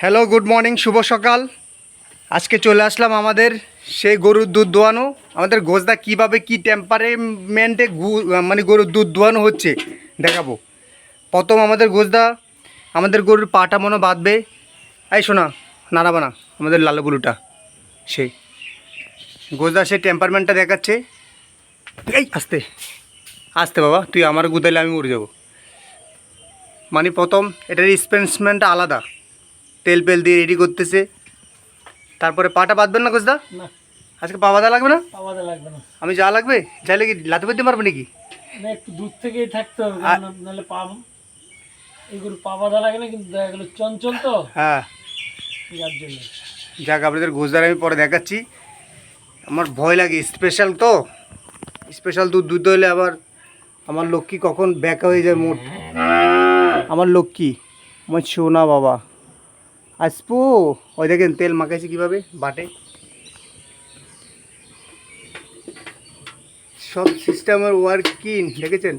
Hello good morning শুভ সকাল। আজকে চলে আসলাম আমাদের সেই গরুর দুধ দোয়ানো। আমাদের গোজদা কীভাবে কী টেম্পারেমেন্টে মানে গরুর দুধ দোয়ানো হচ্ছে, দেখাবো। প্রথম আমাদের গোজদা আমাদের গরুর পাটা মনে বাঁধবে। এই শোনা, নাড়াবা না, আমাদের লাল গরুটা, সেই। গোজদা সেই টেম্পারমেন্টটা দেখাচ্ছে। এই, আসতে আসতে বাবা, তুই আমার গুদাইলে আমি মরে যাব। মানে প্রথম, এটার স্পেন্সমেন্টটা আলাদা। তেল পেল দিয়ে রেডি করতেছে। তারপরে পাটা বাঁধবেন না কোচদা? আজকে পা বাঁধা লাগবে না? লাগবে না। আমি যা লাগবে চাইলে কি লাতে পেতে পারবে নাকি? না একটু দূর থেকেই থাকতে হবে নাহলে পা এগুলো পা বাঁধা লাগে না কিন্তু দেখা গেলো চঞ্চল তো। হ্যাঁ। যার জন্য। যাক আপনাদের ঘোষদার আমি পরে দেখাচ্ছি। আমার ভয় লাগে স্পেশাল তো। স্পেশাল দুধ দুধ হলে আবার আমার লক্ষ্মী কখন ব্যাকা হয়ে যায় মোট? আমার লক্ষ্মী আমার সোনা বাবা। আসব ওই দেখেন তেল মাখাইছে কীভাবে? বাটে। সব সিস্টেমের ওয়ার্কিং দেখেছেন?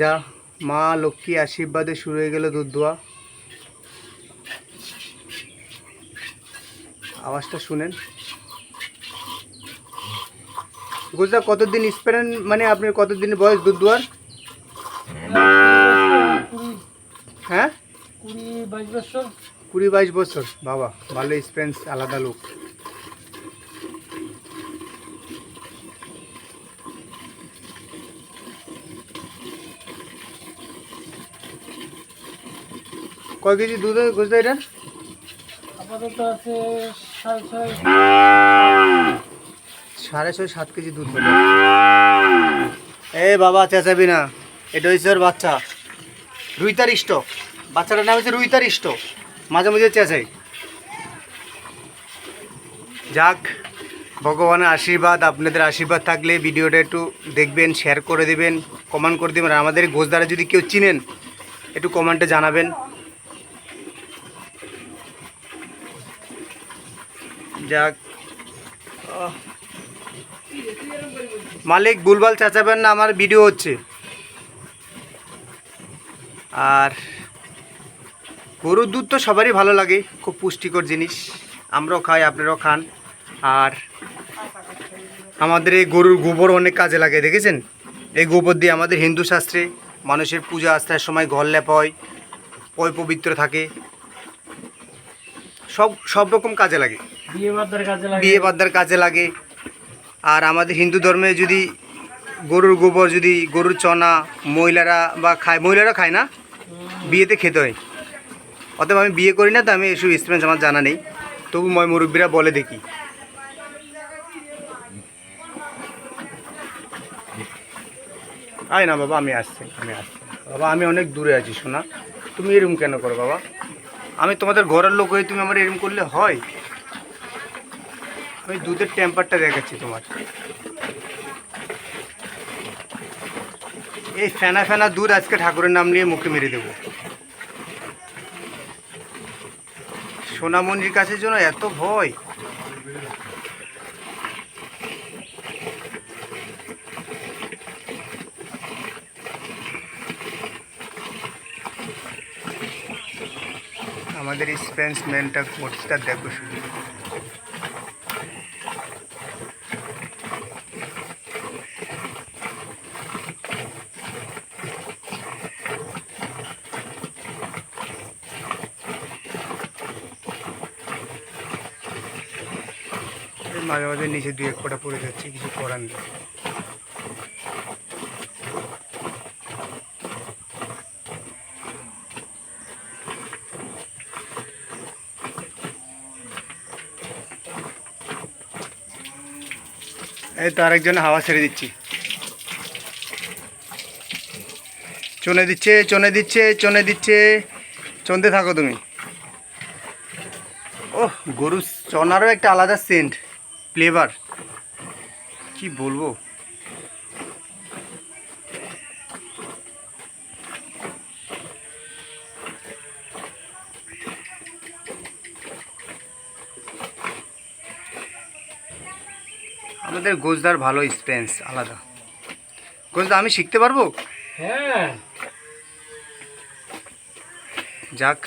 যা মা লক্ষ্মী আশীর্বাদে শুরু হয়ে গেল দুধ দোয়া। আওয়াজটা শুনেন। গুজরা কতদিন স্পেন মানে আপনার কতদিন বয়স দুধ দুয়ার? হ্যাঁ? কুড়ি বাইশ বছর। কুড়ি বাইশ বছর বাবা ভালো এক্সপিরিয়েন্স আলাদা লোক। কয় কেজি দুধ গুজরা এটা? আপাতত আছে সাড়ে ছয় সাড়ে ছয় সাত কেজি দুধ হবে। এ বাবা চেঁচাবি না। এটা হচ্ছে ওর বাচ্চা। রুইতার ইষ্ট। বাচ্চাটার নাম হচ্ছে রুইতার ইষ্ট। মাঝে চেঁচাই যাক, ভগবানের আশীর্বাদ, আপনাদের আশীর্বাদ থাকলে ভিডিওটা একটু দেখবেন শেয়ার করে দেবেন কমেন্ট করে দেবেন। আর আমাদের গোজদারা যদি কেউ চিনেন, একটু কমেন্টে জানাবেন। যাক। মালিক বুলবাল চাচাবেন না, আমার ভিডিও হচ্ছে। আর গরুর দুধ তো সবারই ভালো লাগে খুব পুষ্টিকর জিনিস। আমরাও খাই আপনারাও খান। আর আমাদের এই গরুর গোবর অনেক কাজে লাগে দেখেছেন? এই গোবর দিয়ে আমাদের হিন্দু শাস্ত্রে মানুষের পূজা আস্থার সময় ঘর লেপা হয় পয় পবিত্র থাকে। সব সব রকম কাজে লাগে। বিয়ে বাদ্দার কাজে লাগে। আর আমাদের হিন্দু ধর্মে যদি গরুর গোবর যদি গরুর চনা মহিলারা বা খায় মহিলারা খায় না? বিয়েতে খেতে হয়। অতএব আমি বিয়ে করি না, তো আমি এসব এক্সপিরিয়েন্স আমার জানা নেই। তবু ময় মুরব্বীরা বলে দেখি। আয় না বাবা, আমি আসছি আমি আসছি। বাবা, আমি অনেক দূরে আছি, শোনা। তুমি এরম কেন করো বাবা? আমি তোমাদের ঘরের লোক হয়ে তুমি আমার এরম করলে হয়? আমি দুধের টেম্পারটা দেখাচ্ছি তোমার। এই ফেনা ফেনা দুধ আজকে ঠাকুরের নাম নিয়ে মুখে মেরে দেবো। সোনামণির কাছে জন্য এত ভয়। আমাদের স্পেন্সম্যানটা কোর্সটা দেখো শুধু। মাঝে মাঝে নিচে দুই এক ফোঁটা পড়ে যাচ্ছে, কিছু করার নেই। এই তো আরেকজন হাওয়া ছেড়ে দিচ্ছি। চনে দিচ্ছে চনে দিচ্ছে চনে দিচ্ছে, চনতে থাকো তুমি। ওহ গরু চনারও একটা আলাদা সেন্ট ফ্লেভার। কি বলব? আমাদের গোজদার ভালো এক্সপিরিয়েন্স আলাদা। গোজদা আমি শিখতে পারব? হ্যাঁ। যাক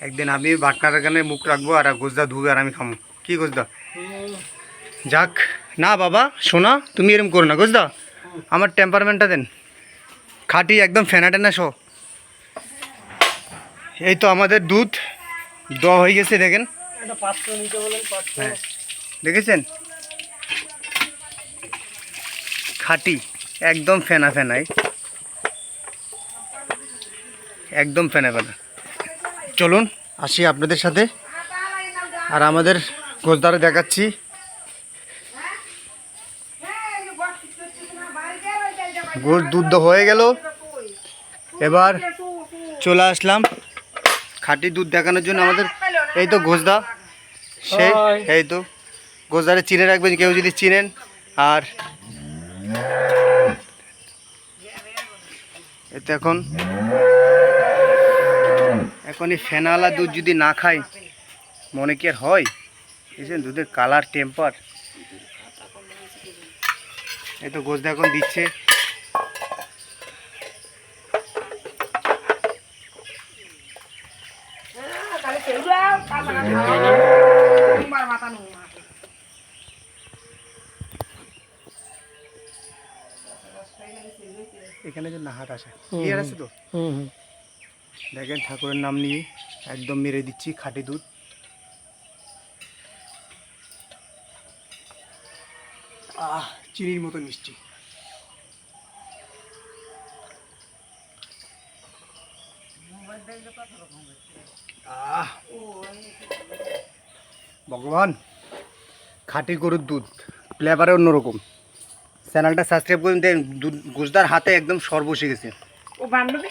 একদিন আমি বাটনার এখানে মুখ রাখব আর গোজদা ধুবে আর আমি খামো। কি গোজদা হুম, যাক না বাবা শোনা তুমি এরকম করো না গোজদা আমার টেম্পারমেন্টটা দেন। খাটি একদম ফেনা টেনা শো এই তো আমাদের দুধ দেওয়া হয়ে গেছে দেখেন। হ্যাঁ। দেখেছেন? খাটি একদম ফেনা ফেনাই। একদম ফেনা ফেনা। চলুন আসি আপনাদের সাথে। আর আমাদের গোজদারে দেখাচ্ছি। গোর দুধ হয়ে গেল। এবার চলে আসলাম খাঁটি দুধ দেখানোর জন্য আমাদের। এই তো ঘোষদা সেই এই তো। গোজারে চিনে রাখবেন কেউ যদি চিনেন। আর এতে এখন এখন এই ফেনালা দুধ যদি না খাই মনে কি আর হয়? বুঝছেন দুধের কালার টেম্পার এই তো গোজদা এখন দিচ্ছে। এখানে যে নাহাট আছে ক্লিয়ার আছে তো? দেখেন ঠাকুরের নাম নিয়ে একদম মেরে দিচ্ছি খাঁটি দুধ। আহ চিনির মতো মিষ্টি। আহ ভগবান, খাঁটি গরুর দুধ ফ্লেভারে অন্যরকম। চ্যানেলটা সাবস্ক্রাইব করে দেন, দুধ গুজদার হাতে একদম সর্বশে গেছে। ও বান্ধবী